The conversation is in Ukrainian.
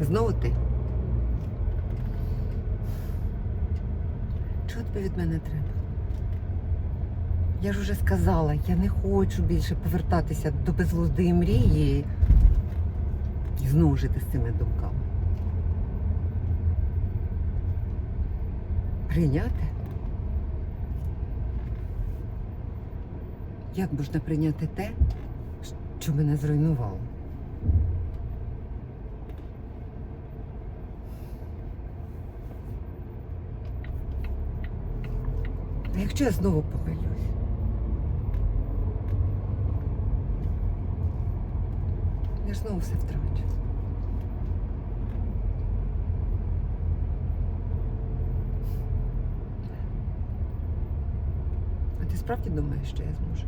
Знову ти? Чого тобі від мене треба? Я ж уже сказала, я не хочу більше повертатися до безглуздої мрії і знову жити з цими думками. Прийняти? Як можна прийняти те, що мене зруйнувало? А якщо я знову помилюсь? Я ж знову все втрачу. А ти справді думаєш, що я зможу?